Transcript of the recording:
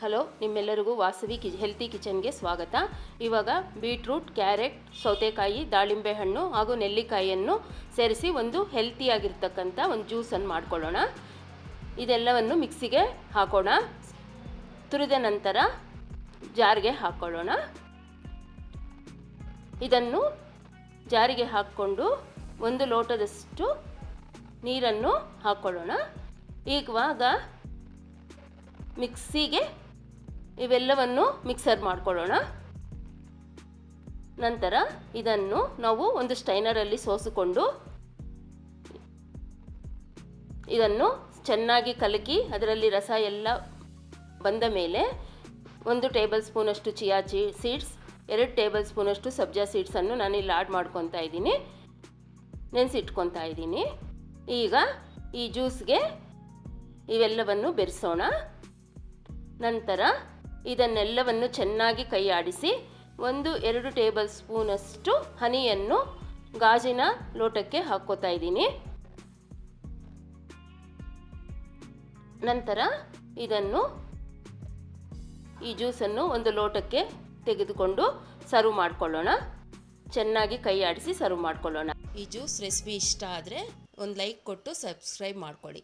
Hello, ನಿಮ್ಮೆಲ್ಲರಿಗೂ ವಾಸವಿ ಕಿ healthy ಕಿಚನ್ಗೆ ಸ್ವಾಗತ. ಇವಾಗ ಬೀಟ್ರೂಟ್, ಕ್ಯಾರೆಟ್, ಸೌತೆಕಾಯಿ, ದಾಳಿಂಬೆ ಹಣ್ಣು ಹಾಗೂ ನೆಲ್ಲಿಕಾಯಿಯನ್ನು ಸೇರಿಸಿ ಒಂದು ಹೆಲ್ತಿಯಾಗಿರ್ತಕ್ಕಂಥ ಒಂದು ಜ್ಯೂಸನ್ನು ಮಾಡ್ಕೊಳ್ಳೋಣ. ಇದೆಲ್ಲವನ್ನು ಮಿಕ್ಸಿಗೆ ಹಾಕೋಣ. ತುರಿದ ನಂತರ ಜಾರಿಗೆ ಹಾಕ್ಕೊಳ್ಳೋಣ ಇದನ್ನು ಜಾರಿಗೆ ಹಾಕ್ಕೊಂಡು ಒಂದು ಲೋಟದಷ್ಟು ನೀರನ್ನು ಹಾಕ್ಕೊಳ್ಳೋಣ ಈಗವಾಗ ಮಿಕ್ಸಿಗೆ ಇವೆಲ್ಲವನ್ನು ಮಿಕ್ಸರ್ ಮಾಡ್ಕೊಳ್ಳೋಣ. ನಂತರ ಇದನ್ನು ನಾವು ಒಂದು ಸ್ಟೈನರಲ್ಲಿ ಸೋಸಿಕೊಂಡು ಇದನ್ನು ಚೆನ್ನಾಗಿ ಕಲಕಿ ಅದರಲ್ಲಿ ರಸ ಎಲ್ಲ ಬಂದ ಮೇಲೆ ಒಂದು ಟೇಬಲ್ ಸ್ಪೂನಷ್ಟು ಚಿಯಾ ಚೀ ಸೀಡ್ಸ್, ಎರಡು ಟೇಬಲ್ ಸ್ಪೂನಷ್ಟು ಸಬ್ಜಾ ಸೀಡ್ಸನ್ನು ನಾನು ಇಲ್ಲಿ ಆಡ್ ಮಾಡ್ಕೊತಾ ಇದ್ದೀನಿ. ನೆನೆಸಿಟ್ಕೊತಾ ಇದ್ದೀನಿ. ಈಗ ಈ ಜ್ಯೂಸ್ಗೆ ಇವೆಲ್ಲವನ್ನು ಬೆರೆಸೋಣ. ನಂತರ ಇದನ್ನೆಲ್ಲವನ್ನು ಚೆನ್ನಾಗಿ ಕೈಯಾಡಿಸಿ ಒಂದು ಎರಡು ಟೇಬಲ್ ಸ್ಪೂನಷ್ಟು ಹನಿಯನ್ನು ಗಾಜಿನ ಲೋಟಕ್ಕೆ ಹಾಕ್ಕೋತಾ ಇದ್ದೀನಿ. ನಂತರ ಇದನ್ನು ಈ ಜ್ಯೂಸನ್ನು ಒಂದು ಲೋಟಕ್ಕೆ ತೆಗೆದುಕೊಂಡು ಸರ್ವ್ ಮಾಡ್ಕೊಳ್ಳೋಣ. ಚೆನ್ನಾಗಿ ಕೈ ಆಡಿಸಿ ಸರ್ವ್ ಮಾಡ್ಕೊಳ್ಳೋಣ. ಈ ಜ್ಯೂಸ್ ರೆಸಿಪಿ ಇಷ್ಟ ಆದರೆ ಒಂದು ಲೈಕ್ ಕೊಟ್ಟು ಸಬ್ಸ್ಕ್ರೈಬ್ ಮಾಡ್ಕೊಳ್ಳಿ.